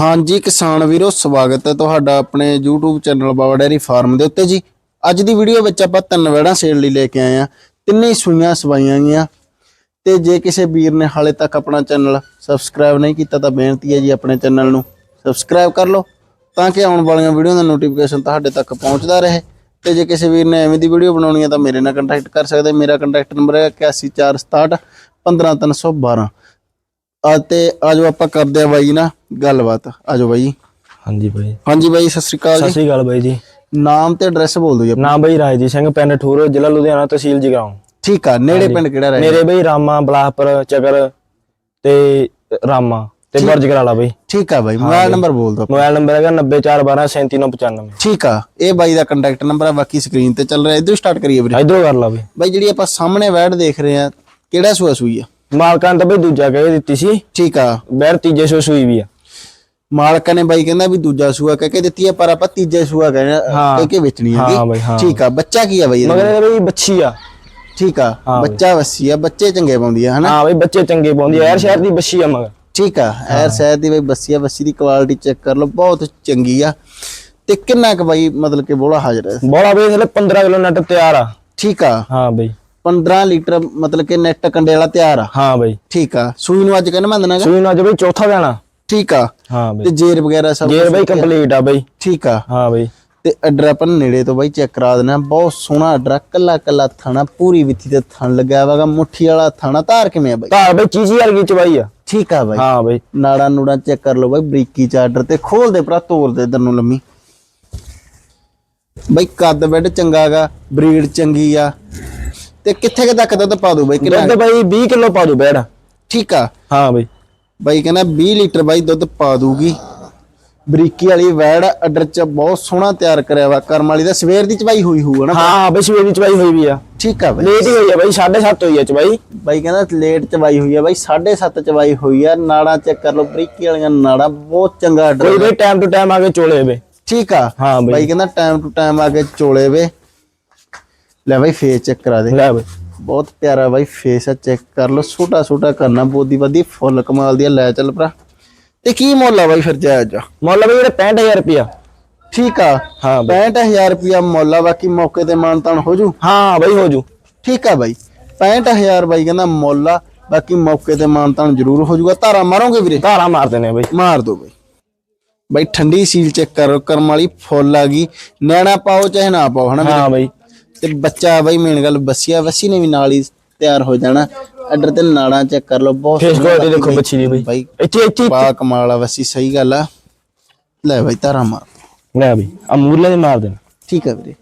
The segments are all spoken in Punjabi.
ਹਾਂਜੀ ਕਿਸਾਨ ਵੀਰੋ, ਸਵਾਗਤ ਹੈ ਤੁਹਾਡਾ ਆਪਣੇ YouTube channel Baba dairy farm ਦੇ ਉੱਤੇ ਜੀ। ਅੱਜ ਦੀ ਵੀਡੀਓ ਵਿੱਚ ਆਪਾਂ ਤਿੰਨ ਵੜਾਂ ਸੇਲ ਲਈ ਲੈ ਕੇ ਆਏ ਆ ਤਿੰਨੇ ਸੂਈਆਂ ਸਵਾਈਆਂ ਗਈਆਂ। ਤੇ ਜੇ ਕਿਸੇ ਵੀਰ ਨੇ ਹਾਲੇ ਤੱਕ ਆਪਣਾ ਚੈਨਲ ਸਬਸਕ੍ਰਾਈਬ ਨਹੀਂ ਕੀਤਾ ਤਾਂ ਬੇਨਤੀ ਹੈ ਜੀ ਆਪਣੇ ਚੈਨਲ ਨੂੰ ਸਬਸਕ੍ਰਾਈਬ ਕਰ ਲਓ ਤਾਂ ਕਿ ਆਉਣ ਵਾਲੀਆਂ ਵੀਡੀਓ ਦਾ ਨੋਟੀਫਿਕੇਸ਼ਨ ਤੁਹਾਡੇ ਤੱਕ ਪਹੁੰਚਦਾ ਰਹੇ। ਤੇ ਜੇ ਕਿਸੇ ਵੀਰ ਨੇ ਐਵੇਂ ਦੀ ਵੀਡੀਓ ਬਣਾਉਣੀ ਹੈ ਤਾਂ ਮੇਰੇ ਨਾਲ ਕੰਟੈਕਟ ਕਰ ਸਕਦੇ। ਮੇਰਾ ਕੰਟੈਕਟ ਨੰਬਰ ਹੈ 8146 15312 ਅਤੇ ਆਜੋ ਆਪਾਂ ਕਰਦੇ ਆ ਬਾਈ ਨਾ ਗੱਲਬਾਤ। ਆਜੋ ਬਾਈ। ਹਾਂਜੀ ਬਾਈ। ਹਾਂਜੀ ਬਾਈ ਸਤਿ ਸ਼੍ਰੀ ਅਕਾਲ ਸਤਿ ਜੀ ਸ਼੍ਰੀ ਅਕਾਲ ਬਾਈ ਜੀ। ਨਾਮ ਤੇ ਐਡਰੈਸ ਬੋਲ ਦਿਓ ਜੀ ਆਪਣਾ। ਨਾਮ ਬਾਈ ਰਾਜਜੀਤ ਸਿੰਘ ਪਿੰਡ ਠੂਰ ਜ਼ਿਲ੍ਹਾ ਲੁਧਿਆਣਾ ਤਹਿਸੀਲ ਜਗਰਾਉਂ। ਠੀਕ ਆ ਨੇੜੇ ਪਿੰਡ ਕਿਹੜਾ ਰਹੇ ਮੇਰੇ ਬਾਈ ਰਾਮਾ ਬਲਾਹਪੁਰ ਚਕਰ ਤੇ ਰਾਮਾ ਤੇ ਬੁਰਜ ਕਰਾਲਾ ਬਾਈ। ਠੀਕ ਆ ਬਾਈ ਮੋਬਾਈਲ ਨੰਬਰ ਬੋਲ ਦਿਓ ਮੋਬਾਈਲ ਨੰਬਰ ਹੈਗਾ 9412373995 ਠੀਕ ਆ ਇਹ ਬਾਈ ਦਾ ਕੰਟੈਕਟ ਨੰਬਰ ਆ ਬਾਕੀ ਸਕਰੀਨ ਤੇ ਚੱਲ ਰਿਹਾ ਇਧਰੋਂ ਸਟਾਰਟ ਕਰੀਏ ਵੀਰੇ। ਇਧਰੋਂ ਕਰ ਲਾ ਬਾਈ। ਬਾਈ ਜਿਹੜੀ ਆਪਾਂ ਸਾਹਮਣੇ ਵੈਡ ਦੇਖ ਰਹੇ ਆ ਕਿਹੜਾ ਸੂਆ ਸੂਈ ਆ? ਮਾਲਕਾਂ ਨੇ ਤਾਂ ਬਾਈ ਦੂਜਾ ਕਹਿ ਦਿੱਤੀ ਸੀ। ਠੀਕ ਆ। ਬੈਰ ਤੀਜੇ ਸੋ ਸੂਈ ਵੀ ਆ। ਮਾਲਕਾਂ ਨੇ ਬਾਈ ਕਹਿੰਦਾ ਵੀ ਦੂਜਾ ਸੂਆ ਕਹਿ ਕੇ ਦਿੱਤੀ ਆ ਪਰ ਆਪਾਂ ਤੀਜਾ ਸੂਆ ਕਹਿ ਕਹਿ ਕੇ ਵੇਚਣੀ ਹਾਂ ਬਾਈ ਹਾਂ। ਠੀਕ ਆ ਬੱਚਾ ਕੀ ਆ ਬਾਈ ਇਹਦਾ? ਮਗਰ ਇਹ ਬਾਈ ਬੱਚੀ ਆ। ਠੀਕ ਆ ਬੱਚਾ ਵਸੀ ਆ ਬੱਚੇ ਚੰਗੇ ਪਾਉਂਦੀ ਆ ਹਨਾ? ਹਾਂ ਬਾਈ ਬੱਚੇ ਚੰਗੇ ਪਾਉਂਦੀ ਆ। ਯਾਰ ਸ਼ਹਿਰ ਦੀ ਬੱਚੀ ਆ ਮਗਰ। ਠੀਕ ਆ ਐਰ ਸ਼ਹਿਰ ਦੀ ਬਈ ਬੱਸੀ ਆ ਬੱਸੀ ਦੀ ਕੁਆਲਿਟੀ ਚੈੱਕ ਕਰ ਲਓ ਬਹੁਤ ਚੰਗੀ ਆ। ਤੇ ਕਿੰਨਾ ਕੁ ਬਾਈ ਮਤਲਬ ਕਿ ਬੋਲਾ ਹਾਜ਼ਰ ਹੈ ਬੋਲਾ ਬਾਈ ਥਲੇ 15 ਕਿਲੋ ਨੱਟ ਤਿਆਰ ਆ। ਠੀਕ ਆ। ਹਾਂ ਬਾਈ। 15 ਲੀਟਰ ਮਤਲਬ ਕਿ ਨੈਟ ਕੰਡੇ ਵਾਲਾ ਤਿਆਰ ਆ। ਹਾਂ ਬਾਈ। ਠੀਕ ਆ। ਸੂਈ ਨੂੰ ਅੱਜ ਕਹਿੰਦਾ ਮੈਂ ਦਨਾਗਾ ਸੂਈ ਨੂੰ ਅੱਜ ਬਾਈ ਚੌਥਾ ਦੇਣਾ ਠੀਕ ਆ। ਹਾਂ ਤੇ ਬਾਈ ਜੇਰ ਵਗੈਰਾ ਸਭ ਗੇਰ ਬਾਈ ਕੰਪਲੀਟ ਆ ਬਾਈ। ਠੀਕ ਆ। ਹਾਂ ਬਾਈ। ਤੇ ਅੱਡਰ ਆਪਾਂ ਨੇੜੇ ਤੋਂ ਬਾਈ ਚੈੱਕ ਕਰਾ ਦੇਣਾ ਬਹੁਤ ਸੋਹਣਾ ਅੱਡਰ ਕੱਲਾ ਕੱਲਾ ਥਾਣਾ ਪੂਰੀ ਵਿੱਥੀ ਤੇ ਥਣ ਲੱਗਿਆ ਵਾਗਾ ਮੁੱਠੀ ਵਾਲਾ ਥਾਣਾ ਧਾਰ ਕਿਵੇਂ ਆ ਬਾਈ? ਧਾਰ ਬਾਈ ਚੀਜ਼ੀ ਵਰਗੀ ਚਵਾਈ ਆ। ਠੀਕ ਆ ਬਾਈ। ਹਾਂ ਬਾਈ। ਨਾੜਾ ਨੂੜਾ ਚੈੱਕ ਕਰ ਲਓ ਬਾਈ। ਬਰੀਕੀ ਚ ਆਰਡਰ ਤੇ ਖੋਲ ਦੇ ਭਰਾ ਤੋੜ ਦੇ ਇਧਰ ਨੂੰ ਲੰਮੀ। ਬਾਈ ਕੱਦ ਬੈੱਡ ਚੰਗਾਗਾ ਬਰੀਡ ਚੰਗੀ ਆ। ਤੇ ਕਿੱਥੇ ਕਿ ਤੱਕ ਦੁੱਧ ਪਾ ਦੂ ਬਾਈ? ਕਿੰਨਾ ਦੁੱਧ ਬਾਈ 20 ਕਿਲੋ ਪਾ ਦੋ ਬੈੜ ਠੀਕ ਆ। ਹਾਂ ਬਾਈ। ਬਾਈ ਕਹਿੰਦਾ 20 ਲੀਟਰ ਬਾਈ ਦੁੱਧ ਪਾ ਦੂਗੀ ਬਰੀਕੀ ਵਾਲੀ ਵੈੜ ਅੱਡਰ ਚ ਬਹੁਤ ਸੋਹਣਾ ਤਿਆਰ ਕਰਿਆ ਵਾ। ਕਰਮ ਵਾਲੀ ਦਾ ਸਵੇਰ ਦੀ ਚਵਾਈ ਹੋਈ ਹੋਊ ਨਾ ਹਾਂ ਬਾਈ ਸਵੇਰ ਦੀ ਚਵਾਈ ਹੋਈ ਵੀ ਆ। ਠੀਕ ਆ ਬਾਈ। ਲੇਟ ਹੀ ਹੋਈ ਆ ਬਾਈ 7:30 ਹੋਈ ਆ ਚਵਾਈ। ਬਾਈ ਕਹਿੰਦਾ ਲੇਟ ਚਵਾਈ ਹੋਈ ਆ ਬਾਈ 7:30 ਚਵਾਈ ਹੋਈ ਆ। ਨਾੜਾ ਚੈੱਕ ਕਰ ਲਓ ਬਰੀਕੀ ਵਾਲੀਆਂ ਨਾੜਾ ਬਹੁਤ ਚੰਗਾ ਅੱਡਰ ਕੋਈ ਬਾਈ ਟਾਈਮ ਟੂ ਟਾਈਮ ਆ ਕੇ ਚੋਲੇ ਵੇ। ਠੀਕ ਆ। ਹਾਂ ਬਾਈ। ਕਹਿੰਦਾ ਟਾਈਮ ਟੂ ਟਾਈਮ ਆ ਕੇ ਚੋਲੇ ਵੇ। ਲੈ ਬਾਈ ਫੇਸ ਚੈੱਕ ਕਰਾ ਦੇ। ਲੈ ਬਾਈ। ਬਹੁਤ ਪਿਆਰਾ ਬਾਈ ਫੇਸ ਆ ਚੈੱਕ ਕਰ ਲਓ। ਛੋਟਾ ਛੋਟਾ ਕਰਨਾ ਬੋਦੀ ਬਦੀ ਫੁੱਲ ਕਮਾਲ ਦੀ ਆ, ਲੈ ਚੱਲ ਭਰਾ। ਤੇ ਕੀ ਮੁੱਲ ਆ ਬਾਈ ਫਿਰ ਜਾਇਜ਼ ਆ ਮੁੱਲ ਬਾਈ ਇਹਦਾ 65000 ਰੁਪਿਆ ਠੀਕ ਆ। ਹਾਂ ਬਾਈ। 65000 ਰੁਪਿਆ ਮੁੱਲ ਆ ਬਾਕੀ ਮੌਕੇ ਤੇ ਮਾਨਤਾਨ ਹੋ ਜੂ? ਹਾਂ ਬਾਈ ਹੋ ਜੂ। ਠੀਕ ਆ ਬਾਈ। 65000 ਬਾਈ ਕਹਿੰਦਾ ਮੁੱਲ ਆ ਬਾਕੀ ਮੌਕੇ ਤੇ ਮਾਨਤਾਨ ਜ਼ਰੂਰ ਹੋ ਜੂਗਾ। ਧਾਰਾ ਮਾਰੋਗੇ ਵੀਰੇ? ਧਾਰਾ ਮਾਰ ਦੇਣੇ ਬਾਈ। ਮਾਰ ਦੋ ਬਾਈ। ਬਾਈ ਠੰਡੀ ਸੀਲ ਚੈੱਕ ਕਰੋ ਕਰਮ ਵਾਲੀ ਫੁੱਲ ਆ ਗਈ। ਨੈਣਾ ਪਾਓ ਚਾਹੇ ਨਾ ਪਾਓ ਹਨਾ ਹਾਂ ਬਾਈ। ਤੇ ਬੱਚਾ ਬਾਈ ਮੇਨ ਗੱਲ ਬੱਸੀਆ ਬੱਸੀ ਨੇ ਵੀ ਨਾਲ ਹੀ ਤਿਆਰ ਹੋ ਜਾਣਾ। ਅੱਡਰ ਤੇ ਨਾੜਾਂ ਚੈੱਕ ਕਰ ਲਓ ਬਹੁਤ ਫੇਸ ਕੁਆਲਿਟੀ ਦੇਖੋ। ਬੱਚੀ ਦੀ ਬਾਈ। ਬਾਈ ਇੱਥੇ ਇੱਥੇ ਪਾ ਕਮਾਲ ਆ ਵਸੀ ਸਹੀ ਗੱਲ ਆ। ਲੈ ਬਾਈ ਤਾਰਾ ਮਾਰ। ਲੈ ਬਾਈ ਆ ਮੂਰਲੇ ਦੇ ਮਾਰ ਦੇਣਾ ਠੀਕ ਆ ਵੀਰੇ।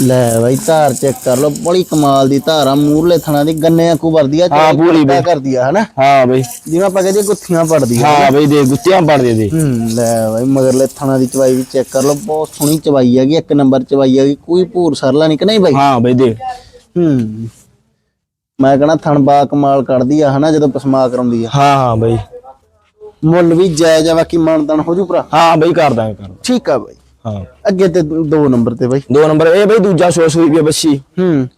ਲੈ ਬਾਈ ਧਾਰ ਚੈੱਕ ਕਰ ਲਓ। ਬੜੀ ਕਮਾਲ ਦੀ ਧਾਰ ਆ। ਮੂਰਲੇ ਥਣਾ ਦੀ ਗੰਨੇ ਕੋ ਵਰਦੀ ਆ ਹਾਂ, ਪੂਰੀ ਬਈ। ਕਰਦੀ ਆ ਹਨਾ? ਹਾਂ ਬਾਈ। ਜਿਵੇਂ ਆਪਾਂ ਕਹਿੰਦੇ ਗੁੱਥੀਆਂ ਪੜਦੀ ਆ। ਹਾਂ ਬਾਈ ਦੇ ਗੁੱਤੀਆਂ ਪੜ ਦੇ ਲੈ ਬਾਈ ਮਗਰਲੇ ਥਣਾ ਦੀ ਚਵਾਈ ਵੀ ਚੈੱਕ ਕਰ ਲਓ। ਬਹੁਤ ਸੋਹਣੀ ਚਵਾਈ ਹੈਗੀ ਇੱਕ ਨੰਬਰ ਚਵਾਈ ਹੈਗੀ। ਕੋਈ ਭੂਰ ਸਰਲਾ ਨਹੀਂ ਕਿ ਨਹੀਂ ਬਾਈ? ਹਾਂ ਬਾਈ ਦੇ। ਹੂੰ। ਮੈਂ ਕਹਣਾ ਥਣ ਬਾ ਕਮਾਲ ਕੱਢਦੀ ਆ ਹਨਾ ਜਦੋਂ ਪਸਮਾ ਕਰਾਉਂਦੀ ਆ। ਹਾਂ ਹਾਂ ਬਾਈ। ਮੁੱਲ ਵੀ ਜਾਇਜ਼ ਆ ਬਾਕੀ ਮਾਨਦਾਨ ਹੋ ਜੂ ਭਰਾ। ਹਾਂ ਬਾਈ ਕਰ ਦਾਂਗੇ ਕਰ ਠੀਕ ਆ ਬਾਈ। ਹਾਂ। ਅੱਗੇ ਤੇ ਦੋ ਨੰਬਰ ਤੇ ਬਾਈ। ਦੋ ਨੰਬਰ ਇਹ ਬਾਈ ਦੂਜਾ ਸੋ ਸੂਈ ਵੀ ਆ ਹੂੰ।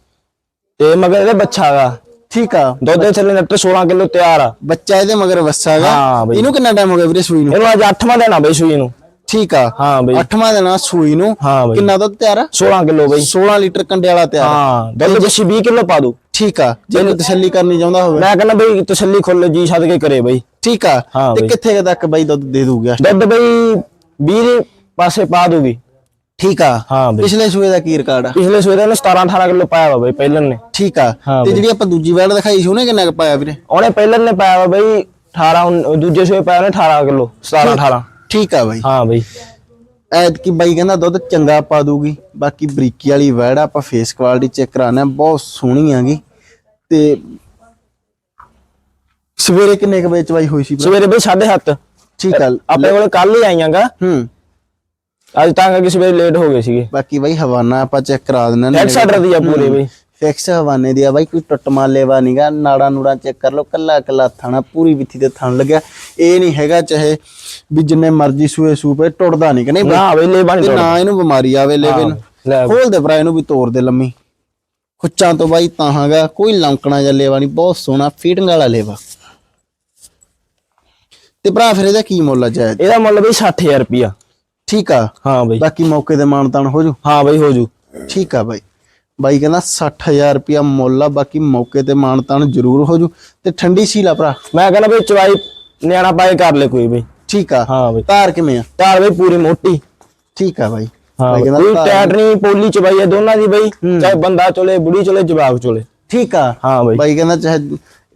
ਤੇ ਮਗਰ ਇਹਦਾ ਬੱਚਾ ਹੈਗਾ ਠੀਕ ਆ। ਦੁੱਧ ਦੇ ਥੱਲੇ ਨੱਟ 16 ਕਿਲੋ ਤਿਆਰ ਆ। ਬੱਚਾ ਇਹਦੇ ਮਗਰ ਹਾਂ ਬਾਈ। ਇਹਨੂੰ ਕਿੰਨਾ ਟਾਈਮ ਹੋ ਗਿਆ ਵੀਰੇ ਸੂਈ ਨੂੰ? ਇਹਨੂੰ ਅੱਜ 8ਵਾਂ ਦੇਣਾ ਬਾਈ ਸੂਈ ਨੂੰ। ਠੀਕ ਆ। ਹਾਂ ਬਾਈ। ਅੱਠਵਾਂ ਦਿਨ ਸੂਈ ਨੂੰ। ਹਾਂ ਬਾਈ। ਕਿੰਨਾ ਦੁੱਧ ਤਿਆਰ ਆ? 16 ਕਿਲੋ ਬਾਈ। 16 ਲੀਟਰ ਕੰਡੇ ਵਾਲਾ ਤਿਆਰ ਆ। ਹਾਂ ਦੁੱਧ ਬੱਚੀ 20 ਕਿਲੋ ਪਾ ਦੂ ਠੀਕ ਆ। ਜੇ ਕੋਈ ਤਸੱਲੀ ਕਰਨੀ ਚਾਹੁੰਦਾ ਹੋਵੇ। ਮੈਂ ਕਹਿੰਦਾ ਬਈ ਤਸੱਲੀ ਖੁੱਲ ਜੀ ਸਦ ਕੇ ਕਰੇ ਬਈ। ਠੀਕ ਆ। ਹਾਂ ਤੇ ਬਾਈ। ਕਿੱਥੇ ਕੁ ਤੱਕ ਬਾਈ ਦੁੱਧ ਦੇ ਦੂਗਾ ਦੁੱਧ ਬਈ 20 ਦੇ ਪਾਸੇ ਪਾ ਦੂਗੀ। ਠੀਕ ਆ? ਹਾਂ ਬਈ। ਪਿਛਲੇ ਸੂਏ ਦਾ ਕੀ ਰਿਕਾਰਡ ਆ? ਪਿਛਲੇ ਸਵੇਰੇ ਇਹਨੇ 17 18 ਕਿਲੋ ਪਾਇਆ ਵਾ ਬਈ ਪਹਿਲਨ ਨੇ। ਠੀਕ ਆ। ਤੇ। ਜਿਹੜੀ ਆਪਾਂ ਦੂਜੀ ਵੈਲ ਦਿਖਾਈ ਸੀ ਉਹਨੇ ਕਿੰਨਾ ਪਾਇਆ ਵੀਰੇ? ਉਹਨੇ ਪਹਿਲਨ ਨੇ ਪਾਇਆ ਵਾ ਬਈ 18 ਉਨ- ਦੂਜੇ ਸਵੇਰੇ ਪਾਇਆ ਉਹਨੇ 18 ਕਿਲੋ 17 18 ਠੀਕ ਆ ਬਾਈ। ਹਾਂ ਬਈ। ਐਤ ਕੀ ਬਾਈ ਕਹਿੰਦਾ ਦੁੱਧ ਚੰਗਾ ਪਾ ਦੂਗੀ ਬਾਕੀ ਬਰੀਕੀ ਵਾਲੀ ਵੈੜ ਆਪਾਂ ਫੇਸ ਕੁਆਲਿਟੀ ਚੈੱਕ ਕਰਾਣਾ ਬਹੁਤ ਸੋਹਣੀ ਆਗੀ। ਤੇ ਸਵੇਰੇ ਕਿੰਨੇ ਕੁ ਵਜੇ ਚਵਾਈ ਹੋਈ ਸੀ? ਸਵੇਰੇ ਬਈ 7:30 ਠੀਕ ਆ। ਆਪਣੇ ਕੋਲ ਕੱਲ ਹੀ ਆਈਆਂਗਾ। ਹੂੰ। ਅੱਜ ਤਾਂ ਕਰਕੇ ਸਵੇਰੇ ਲੇਟ ਹੋ ਗਏ ਸੀਗੇ। ਬਾਕੀ ਬਾਈ ਹਵਾਨਾ ਆਪਾਂ ਚੈੱਕ ਕਰਾ ਦਿੰਦੇ ਨੇ ਐਕਸ ਆਰਡਰ ਦੀ ਆ ਪੂਰੇ ਬਈ। ਫਿਕਸ ਹਵਾਨੇ ਦੀ ਆ ਬਾਈ ਕੋਈ ਟੁੱਟ ਮਾਲੇਵਾ ਨਹੀਂਗਾ ਨਾੜਾ ਨੂੜਾ ਚੈੱਕ ਕਰ ਲਓ ਕੱਲਾ ਕੱਲਾ ਥਾਣਾ ਪੂਰੀ ਵਿੱਥੀ ਤੇ ਥਣ ਲੱਗਿਆ। ਇਹ ਨਹੀਂ ਹੈਗਾ ਚਾਹੇ ਵੀ ਜਿੰਨੇ ਮਰਜ਼ੀ ਸੂਏ ਸੂਪੇ ਟੁੱਟਦਾ ਨਹੀਂ ਕਿ ਨਹੀਂ ਨਾ ਬਈ ਲੈ ਬਣ ਤੇ ਨਾ ਇਹਨੂੰ ਬਿਮਾਰੀ ਆਵੇ ਲੈਵੇ ਨੂੰ ਲੈ। ਖੋਲ ਦੇ ਭਰਾ ਇਹਨੂੰ ਵੀ ਤੋੜ ਦੇ ਲੰਮੀ। ਖੁੱਚਾਂ ਤੋਂ ਬਾਈ ਤਾਹਾਂਗਾ ਕੋਈ ਲੰਕਣਾ ਜਾਂ ਲੇਵਾ ਨਹੀਂ ਬਹੁਤ ਸੋਹਣਾ ਫੀਟਿੰਗ ਵਾਲਾ ਲੇਵਾ। ਤੇ ਭਰਾ ਫਿਰ ਇਹਦਾ ਕੀ ਮੁੱਲ ਆ ਜਾਇਜ਼? ਇਹਦਾ ਮੁੱਲ ਬਈ 60000 ਰੁਪਿਆ ਠੀਕ ਆ? ਹਾਂ ਬਈ। ਬਾਕੀ ਮੌਕੇ ਤੇ ਮਾਨਤਾਨ ਹੋ ਜੂ? ਹਾਂ ਬਈ ਹੋ ਜੂ। ਠੀਕ ਆ ਬਾਈ। ਬਾਈ ਕਹਿੰਦਾ 60000 ਰੁਪਿਆ ਮੁੱਲ ਆ ਬਾਕੀ ਮੌਕੇ ਤੇ ਮਾਨਤਾਨ ਜ਼ਰੂਰ ਹੋ ਜੂ। ਤੇ ਠੰਡੀ ਸੀਲ ਆ ਭਰਾ? ਮੈਂ ਕਹਿੰਦਾ ਬਈ ਚਵਾਈ ਨਿਆਣਾ ਪਾਏ ਕਰ ਲੈ ਕੋਈ ਬਈ। ਠੀਕ ਆ। ਹਾਂ ਬਈ। ਧਾਰ ਕਿਵੇਂ ਆ? ਧਾਰ ਬਈ ਪੂਰੀ ਮੋਟੀ। ਠੀਕ ਆ ਬਾਈ। ਹਾਂ ਬਾਈ ਬਈ, ਕਹਿੰਦਾ ਕੋਈ ਟੈਟ ਨਹੀਂ ਪੋਲੀ ਚਵਾਈ ਹੈ ਦੋਨਾਂ ਦੀ ਬਈ। ਚਾਹੇ ਬੰਦਾ ਚੋਲੇ ਬੁੜੀ ਚੋਲੇ ਜਵਾਬ ਚੋਲੇ। ਠੀਕ ਆ। ਹਾਂ ਬਈ। ਬਾਈ ਕਹਿੰਦਾ ਚਾਹੇ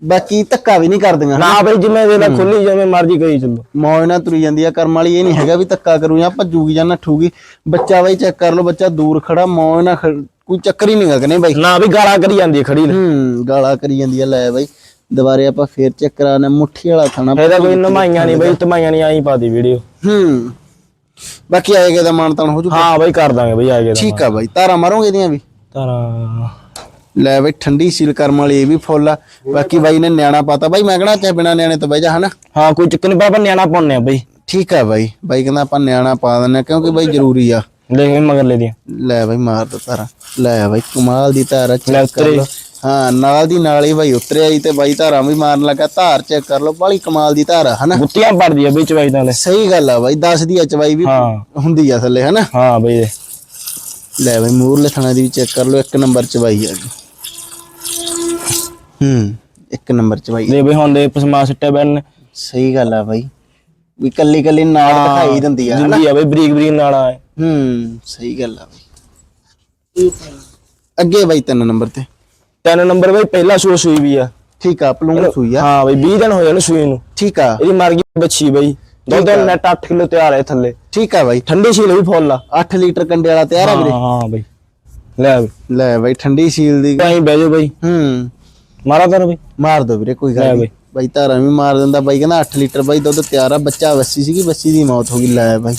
ਬਾਕੀ ਧੱਕਾ ਵੀ ਨਹੀਂ ਕਰਦੀਆਂ ਨਾ ਬਈ ਜਿਵੇਂ ਦੇ ਨਾਲ ਖੁੱਲੀ ਜਿਵੇਂ ਮਰਜ਼ੀ ਕਰੀ ਚੱਲੋ। ਮੌਜ ਨਾਲ ਤੁਰੀ ਜਾਂਦੀ ਆ ਕਰਮ ਵਾਲੀ ਇਹ ਨਹੀਂ ਹੈਗਾ ਵੀ ਧੱਕਾ ਕਰੂ ਜਾਂ ਭੱਜੂਗੀ ਜਾਂ ਨੱਠੂਗੀ। ਬੱਚਾ ਬਾਈ ਚੈੱਕ ਕਰ ਲਓ ਬੱਚਾ ਦੂਰ ਖੜਾ ਮੌਜ ਨਾਲ ਕੋਈ ਚੱਕਰ ਹੀ ਨਹੀਂ ਗਾ ਕਿ ਨਹੀਂ ਬਾਈ? ਨਾ ਵੀ ਗਾਲਾਂ ਕਰੀ ਜਾਂਦੀ ਖੜੀ ਨੇ ਹੂੰ ਗਾਲਾਂ ਕਰੀ ਜਾਂਦੀ ਆ ਲੈ ਬਾਈ। ਦੁਬਾਰੇ ਆਪਾਂ ਫੇਰ ਚੈੱਕ ਕਰਾਣਾ ਮੁੱਠੀ ਵਾਲਾ ਥਾਣਾ ਇਹਦਾ ਕੋਈ ਨਮਾਈਆਂ ਨਹੀਂ ਬਈ ਤਮਾਈਆਂ ਨਹੀਂ ਆਈ ਪਾਦੀ ਵੀਡੀਓ। ਹੂੰ। ਬਾਕੀ ਆਏਗਾ ਦਾ ਮਾਨਤਾਨ ਹੋ ਜੂ ਹਾਂ ਬਈ ਕਰ ਦਾਂਗੇ ਬਈ ਆ ਗਿਆ ਠੀਕ ਆ ਬਾਈ ਤਾਰਾ ਮਾਰੋਗੇ ਇਹਦੀਆਂ ਵੀ? ਤਾਰਾ ਲੈ ਬਾਈ ਠੰਡੀ ਸੀਲ ਕਰਮ ਵਾਲੀ ਇਹ ਵੀ ਫੁੱਲ ਆ। ਬਾਕੀ ਬਾਈ ਨੇ ਨਿਆਣਾ ਪਾਤਾ। ਬਾਈ ਮੈਂ ਕਹਣਾ ਚਾਹੇ ਬਿਨਾ ਨਿਆਣੇ ਤੋਂ ਬਹਿ ਜਾ ਹਨਾ? ਹਾਂ ਕੋਈ ਚੱਕਰ ਨਹੀਂ ਪਾਪਾ ਨਿਆਣਾ ਪਾਉਣੇ ਆ ਬਈ। ਠੀਕ ਆ ਬਾਈ। ਬਾਈ ਕਹਿੰਦਾ ਆਪਾਂ ਨਿਆਣਾ ਪਾ ਦਿੰਨੇ ਆ ਕਿਉਂਕਿ ਬਾਈ ਜ਼ਰੂਰੀ ਆ। ਦੇਖ ਵੀ ਮਗਰ ਲੈ ਦੀਆਂ। ਲੈ ਬਾਈ ਮਾਰ ਦੋ ਤਾਰਾ ਲੈ ਬਾਈ ਕਮਾਲ ਦੀ ਤਾਰਾ ਲੈ ਚੈੱਕ ਕਰ। ਲਓ। ਹਾਂ ਨਾਲ ਦੀ ਨਾਲ ਹੀ ਬਾਈ ਉਤਰਿਆ ਹੀ ਤੇ ਬਾਈ ਧਾਰਾਂ ਵੀ ਮਾਰਨ ਲੱਗਾ। ਧਾਰ ਚੈੱਕ ਕਰ ਲਓ ਬਾਲੀ ਕਮਾਲ ਦੀ ਧਾਰ ਆ ਹਨਾ? ਗੁੱਤੀਆਂ ਪੜਦੀ ਆ ਬਈ ਚਵਾਈ ਤਾਂ ਲੈ ਸਹੀ ਗੱਲ ਆ ਬਾਈ 10 ਦੀ ਅਚਵਾਈ ਵੀ ਹਾਂ। ਹੁੰਦੀ ਆ ਥੱਲੇ ਹਨਾ? ਹਾਂ ਬਈ। ਦੇ। ਲੈ ਬਾਈ ਮੂਰਲੇ ਥਣਾ ਦੀ ਵੀ ਚੈੱਕ ਕਰ ਲਓ ਇੱਕ ਨੰਬਰ ਚਵਾਈ ਆ ਜੀ। ਹੂੰ। ਇੱਕ ਨੰਬਰ ਚਵਾਈ ਦੇ ਬਈ ਹੁਣ ਦੇ ਪਸਮਾ ਸਿੱਟੇ ਬੈਨ ਸਹੀ ਗੱਲ ਆ ਬਾਈ। ਵੀ ਕੱਲੀ ਕੱਲੀ ਨਾਲ ਦਿਖਾਈ ਦਿੰਦੀ ਆ ਹਨਾ? ਜਿੰਦੀ ਆ ਬਈ ਬਰੀਕ ਬਰੀਕ ਨਾਲਾ ਹੈ ਹੂੰ ਸਹੀ ਗੱਲ ਆ ਬਾਈ। ਅੱਗੇ ਬਾਈ ਤਿੰਨ ਨੰਬਰ ਤੇ। ਤਿੰਨ ਨੰਬਰ ਬਈ ਪਹਿਲਾ ਸੂਰ ਸੂਈ ਵੀ ਆ। ਠੀਕ ਆ ਪਲੂਣ ਸੂਈ ਆ। ਹਾਂ ਬਈ 20 ਦਿਨ ਹੋਏ ਨੇ ਸੂਈ ਨੂੰ। ਠੀਕ ਆ। ਇਹਦੀ ਮਰ ਗਈ ਬੱਚੀ ਬਈ। ਦੁੱਧ ਨੈਟ 8 ਕਿਲੋ ਤਿਆਰ ਹੈ ਥੱਲੇ। ਠੀਕ ਆ ਬਾਈ। ਠੰਡੀ ਸੀਲ ਵੀ ਫੁੱਲ ਆ। 8 ਲੀਟਰ ਕੰਡੇ ਵਾਲਾ ਤਿਆਰ ਆ ਵੀਰੇ? ਹਾਂ ਹਾਂ ਬਈ। ਲੈ ਬਈ ਲੈ ਬਾਈ ਠੰਡੀ ਸੀਲ ਦੀ। ਕਹੀਂ ਬਹਿ ਜਾਓ ਬਈ। ਹੂੰ। ਮਾਰਾ ਤਰ ਬਈ। ਮਾਰ ਦੋ ਵੀਰੇ ਕੋਈ ਗੱਲ। ਨਹੀਂ ਬਾਈ। ਧਾਰਾਂ ਵੀ ਮਾਰ ਦਿੰਦਾ। ਬਾਈ ਕਹਿੰਦਾ 8 ਲੀਟਰ ਬਾਈ ਦੁੱਧ ਤਿਆਰ ਆ ਬੱਚਾ ਵੱਸੀ ਸੀਗੀ ਬੱਸੀ ਦੀ ਮੌਤ ਹੋ ਗਈ। ਲੈ ਬਾਈ।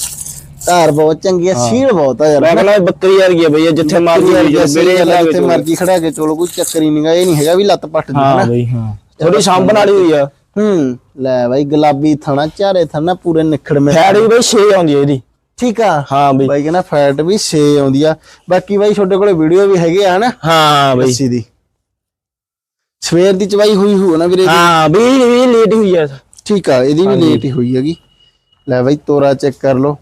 ਧਾਰ ਬਹੁਤ ਚੰਗੀ ਆ ਸੀਲ ਬਹੁਤ ਆ ਯਾਰ। ਮੈਂ ਕਹਿੰਦਾ ਬੱਕਰੀ ਵਰਗੀ ਆ ਬਈ ਜਿੱਥੇ ਮਰਜ਼ੀ ਯਾਰ ਜਿਹੜੇ ਜਿੱਥੇ ਮਰਜ਼ੀ ਖੜਾ ਕੇ ਚਲੋ ਕੋਈ ਚੱਕਰ ਹੀ ਨਹੀਂਗਾ। ਇਹ ਨਹੀਂ ਹੈਗਾ ਵੀ ਲੱਤ ਪੱਟ ਦੀ ਹਾਂ ਬਈ ਹਾਂ। ਥੋੜੀ ਸਾਂਭਣ ਵਾਲੀ ਹੋਈ ਆ। ਹੂੰ। ਲੈ ਬਾਈ ਗੁਲਾਬੀ ਥਣਾ ਚਾਰੇ ਥਣਾ ਪੂਰੇ ਨਿਖੜ ਮੇ ਵੀ ਬਈ 6 ਆਉਂਦੀ ਇਹਦੀ। ਠੀਕ ਆ? ਹਾਂ ਬਈ। ਬਾਈ ਕਹਿੰਦਾ ਫੈਟ ਵੀ 6 ਆਉਂਦੀ ਆ। ਬਾਕੀ ਬਾਈ ਤੁਹਾਡੇ ਕੋਲੇ ਵੀਡੀਓ ਵੀ ਹੈਗੇ ਆ ਹਨਾ ਹਾਂ ਬਈ। ਬੱਸੀ ਦੀ। ਸਵੇਰ ਦੀ ਚਵਾਈ ਹੋਈ ਹੋਊ ਨਾ ਵੀਰੇ ਹਾਂ ਵੀ ਵੀ ਲੇਟ ਹੋਈ ਆ। ਠੀਕ ਆ ਇਹਦੀ ਵੀ ਲੇਟ ਹੀ ਹੋਈ ਹੈਗੀ। ਲੈ ਬਾਈ ਤੋਰਾ ਚੈੱਕ ਕਰ ਲਓ।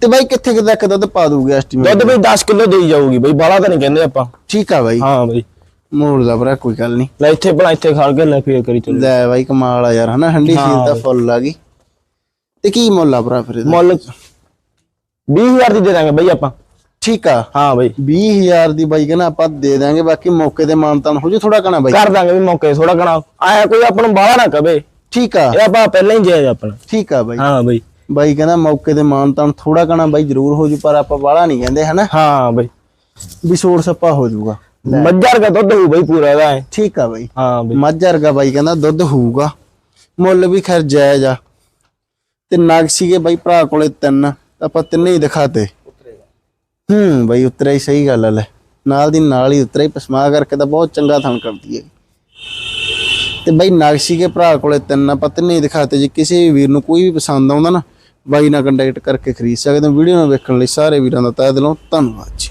ਤੇ ਬਾਈ ਕਿੱਥੇ ਕਿੱਥੇ ਤੱਕ ਦੁੱਧ ਪਾ ਦੂਗੇ ਐਸਟੀਮੇਟ ਦੁੱਧ ਬਈ 10 ਕਿਲੋ ਦੇਈ ਜਾਊਗੀ ਬਈ ਬਾਲਾ ਤਾਂ ਨਹੀਂ ਕਹਿੰਦੇ ਆਪਾਂ। ਠੀਕ ਆ ਬਾਈ। ਹਾਂ ਬਈ। ਮੋੜ ਦਾ ਭਰਾ ਕੋਈ ਗੱਲ ਨਹੀਂ। ਲੈ ਇੱਥੇ ਭਲਾ ਇੱਥੇ ਖੜ ਕੇ ਲੈ ਫੇਰ ਕਰੀ ਚੱਲ। ਲੈ ਬਾਈ ਕਮਾਲ ਆ ਯਾਰ ਹਨਾ? ਹੰਡੀ ਸੀਲ ਦਾ ਫੁੱਲ ਆ ਗਈ। ਤੇ ਕੀ ਮੁੱਲ ਆ ਭਰਾ ਫਿਰ ਇਹਦਾ? ਮੁੱਲ 20000 ਦੀ ਦੇ ਦਾਂਗੇ ਬਈ ਆਪਾਂ। ਠੀਕ ਆ। ਹਾਂ ਬਈ। 20000 ਦੀ ਬਾਈ ਕਹਿੰਦਾ ਆਪਾਂ ਦੇ ਦਾਂਗੇ ਬਾਕੀ ਮੌਕੇ ਤੇ ਮਾਨਤਾਨ ਹੋ ਜੂ ਥੋੜਾ ਕਣਾ ਬਾਈ। ਕਰ ਦਾਂਗੇ ਵੀ ਮੌਕੇ ਥੋੜਾ ਕਣਾ ਆਇਆ ਕੋਈ ਆਪਾਂ ਨੂੰ ਬਾਹਲਾ ਨਾ ਕਵੇ। ਠੀਕ ਆ। ਇਹ ਆਪਾਂ ਪਹਿਲਾਂ ਹੀ ਜਾਇਜ਼ ਆਪਣਾ। ਠੀਕ ਆ ਬਾਈ। ਹਾਂ ਬਈ। ਬਾਈ ਕਹਿੰਦਾ ਮੌਕੇ ਤੇ ਮਾਨਤਾਨ ਥੋੜਾ ਕਣਾ ਬਾਈ ਜ਼ਰੂਰ ਹੋ ਜੂ ਪਰ ਆਪਾਂ ਬਾਹਲਾ ਨਹੀਂ ਕਹਿੰਦੇ ਹਨਾ? ਹਾਂ ਬਈ। ਵੀ ਸੋੜ ਸੱਪਾ ਹੋ ਜੂਗਾ। ਮੱਝਰ ਦਾ ਦੁੱਧ ਹੋਊ ਬਈ ਪੂਰਾ ਇਹਦਾ। ਐਂ। ਠੀਕ ਆ ਬਾਈ। ਹਾਂ ਬਈ। ਮੱਝ ਵਰਗਾ ਬਾਈ ਕਹਿੰਦਾ ਦੁੱਧ ਹੋਊਗਾ। ਮੁੱਲ ਵੀ ਖੈਰ ਜਾਇਜ਼ ਆ। ਤੇ ਨਗ ਸੀਗੇ ਬਾਈ ਭਰਾ ਕੋਲੇ ਤਿੰਨ, ਆਪਾਂ ਤਿੰਨੇ ਹੀ ਦਿਖਾਤੇ। ਹੂੰ, ਬਾਈ ਉਤਰਿਆ ਹੀ ਸਹੀ ਗੱਲ ਆ ਲੈ। ਨਾਲ ਦੀ ਨਾਲ ਹੀ ਉਤਰਿਆ ਹੀ ਪਸਮਾ ਕਰਕੇ ਤਾਂ ਬਹੁਤ ਚੰਗਾ ਥਣ ਕਰਦੀ ਹੈ ਤੇ ਬਾਈ ਨਗ ਸੀਗੇ ਭਰਾ ਕੋਲੇ ਤਿੰਨ, ਆਪਾਂ ਤਿੰਨੇ ਹੀ ਦਿਖਾਤੇ। ਜੇ ਕਿਸੇ ਵੀ ਵੀਰ ਨੂੰ ਕੋਈ ਵੀ ਪਸੰਦ ਆਉਂਦਾ ਨਾ, ਬਾਈ ਨਾਲ ਕੰਟੈਕਟ ਕਰਕੇ ਖਰੀਦ ਸਕਦੇ ਹੋ। ਵੀਡੀਓ ਨੂੰ ਵੇਖਣ ਲਈ ਸਾਰੇ ਵੀਰਾਂ ਦਾ ਤਹਿ ਦਿਲੋਂ ਧੰਨਵਾਦ ਜੀ।